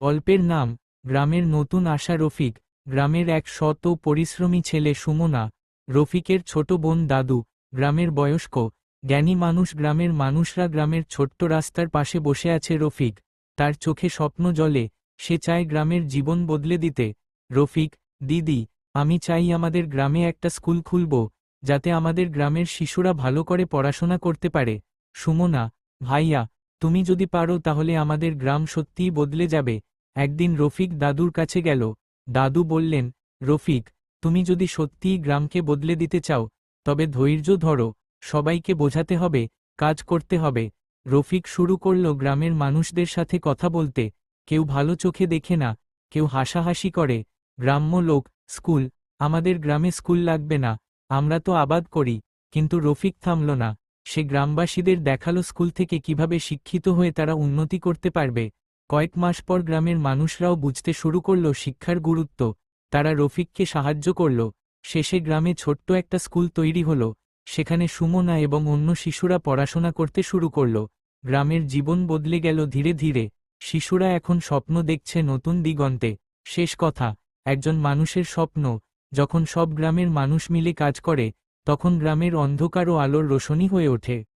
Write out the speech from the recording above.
অল্পের নাম, গ্রামের নতুন আশা রফিক, গ্রামের এক শত পরিশ্রমী ছেলে সুমনা, রফিকের ছোট বোন দাদু, গ্রামের বয়স্ক, জ্ঞানী মানুষ গ্রামের মানুষরা গ্রামের ছোট্ট রাস্তার পাশে বসে আছে রফিক, তার চোখে স্বপ্ন জলে, সে চায় গ্রামের জীবন বদলে দিতে, রফিক, দিদি, আমি চাই আমাদের গ্রামে একটা স্কুল খুলব, যাতে আমাদের গ্রামের শিশুরা ভালো করে পড়াশোনা করতে পারে, সুমনা, ভাইয়া, তুমি যদি পারো তাহলে আমাদের গ্রাম সত্যিই বদলে যাবে একদিন রফিক দাদুর কাছে গেল। দাদু বললেন, রফিক, তুমি যদি সত্যিই গ্রামকে বদলে দিতে চাও, তবে ধৈর্য ধরো, সবাইকে বোঝাতে হবে, কাজ করতে হবে। রফিক শুরু করল গ্রামের মানুষদের সাথে কথা বলতে। কেউ ভালো চোখে দেখে না, কেউ হাসাহাসি করে। গ্রাম্য লোক, স্কুল, আমাদের গ্রামে স্কুল লাগবে না, আমরা তো আবাদ করি। কিন্তু রফিক থামল না। সে গ্রামবাসীদের দেখাল স্কুল থেকে কীভাবে শিক্ষিত হয়ে তারা উন্নতি করতে পারবে। কয়েক মাস পর গ্রামের মানুষরাও বুঝতে শুরু করল শিক্ষার গুরুত্ব। তারা রফিককে সাহায্য করল। শেষে গ্রামে ছোট্ট একটা স্কুল তৈরি হলো। সেখানে সুমনা এবং অন্য শিশুরা পড়াশোনা করতে শুরু করল। গ্রামের জীবন বদলে গেল ধীরে ধীরে। শিশুরা এখন স্বপ্ন দেখছে নতুন দিগন্তে। শেষ কথা, একজন মানুষের স্বপ্ন। যখন সব গ্রামের মানুষ মিলে কাজ করে, তখন গ্রামের অন্ধকার ও আলোর রোশনী হয়ে ওঠে।